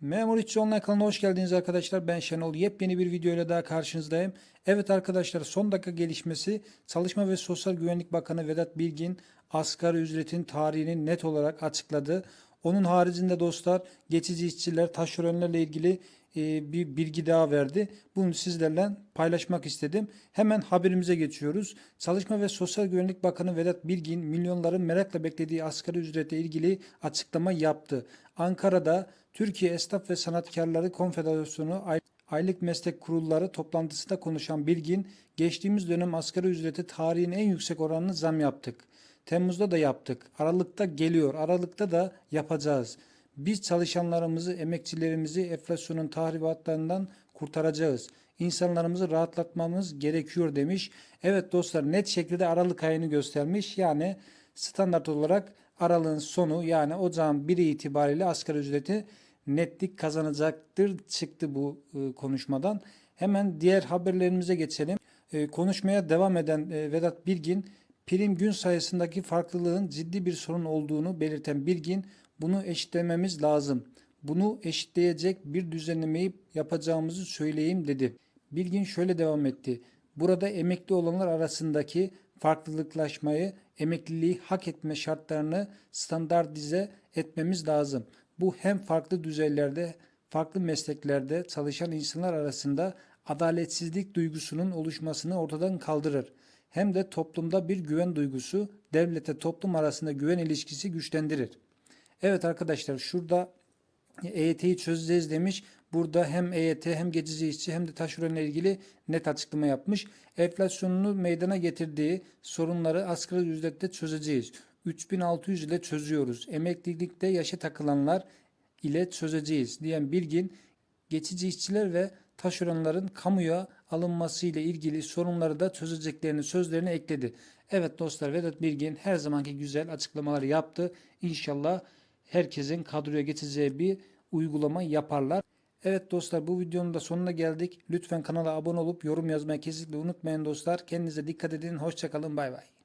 Memur Online kanalına hoş geldiniz arkadaşlar. Ben Şenol. Yepyeni bir video ile daha karşınızdayım. Evet arkadaşlar son dakika gelişmesi Çalışma ve Sosyal Güvenlik Bakanı Vedat Bilgin asgari ücretin tarihini net olarak açıkladı. Onun haricinde dostlar geçici işçiler, taşeronlarla ilgili e, bir bilgi daha verdi. Bunu sizlerle paylaşmak istedim. Hemen haberimize geçiyoruz. Çalışma ve Sosyal Güvenlik Bakanı Vedat Bilgin milyonların merakla beklediği asgari ücretle ilgili açıklama yaptı. Ankara'da Türkiye Esnaf ve Sanatkarları Konfederasyonu ay- Aylık Meslek Kurulları toplantısında konuşan Bilgin, geçtiğimiz dönem asgari ücreti tarihin en yüksek oranını zam yaptık. Temmuz'da da yaptık. Aralıkta geliyor. Aralıkta da yapacağız. Biz çalışanlarımızı, emekçilerimizi enflasyonun tahribatlarından kurtaracağız. İnsanlarımızı rahatlatmamız gerekiyor demiş. Evet dostlar net şekilde Aralık ayını göstermiş. Yani standart olarak aralığın sonu yani ocağın biri itibariyle asgari ücreti netlik kazanacaktır çıktı bu e, konuşmadan. Hemen diğer haberlerimize geçelim. E, konuşmaya devam eden e, Vedat Bilgin prim gün sayısındaki farklılığın ciddi bir sorun olduğunu belirten Bilgin bunu eşitlememiz lazım. Bunu eşitleyecek bir düzenlemeyi yapacağımızı söyleyeyim dedi. Bilgin şöyle devam etti. Burada emekli olanlar arasındaki farklılıklaşmayı, emekliliği hak etme şartlarını standartize etmemiz lazım. Bu hem farklı düzeylerde, farklı mesleklerde çalışan insanlar arasında adaletsizlik duygusunun oluşmasını ortadan kaldırır. Hem de toplumda bir güven duygusu, devlete toplum arasında güven ilişkisi güçlendirir. Evet arkadaşlar şurada EYT'yi çözeceğiz demiş. Burada hem EYT hem geçici işçi hem de taşeronla ilgili net açıklama yapmış. Enflasyonunu meydana getirdiği sorunları asgari ücrette çözeceğiz. 3600 ile çözüyoruz. Emeklilikte yaşa takılanlar ile çözeceğiz diyen Bilgin geçici işçiler ve taşeronların kamuya alınması ile ilgili sorunları da çözeceklerini sözlerine ekledi. Evet dostlar Vedat Bilgin her zamanki güzel açıklamalar yaptı. İnşallah herkesin kadroya geçeceği bir uygulama yaparlar. Evet dostlar bu videonun da sonuna geldik. Lütfen kanala abone olup yorum yazmayı kesinlikle unutmayın dostlar. Kendinize dikkat edin. Hoşçakalın. Bay bay.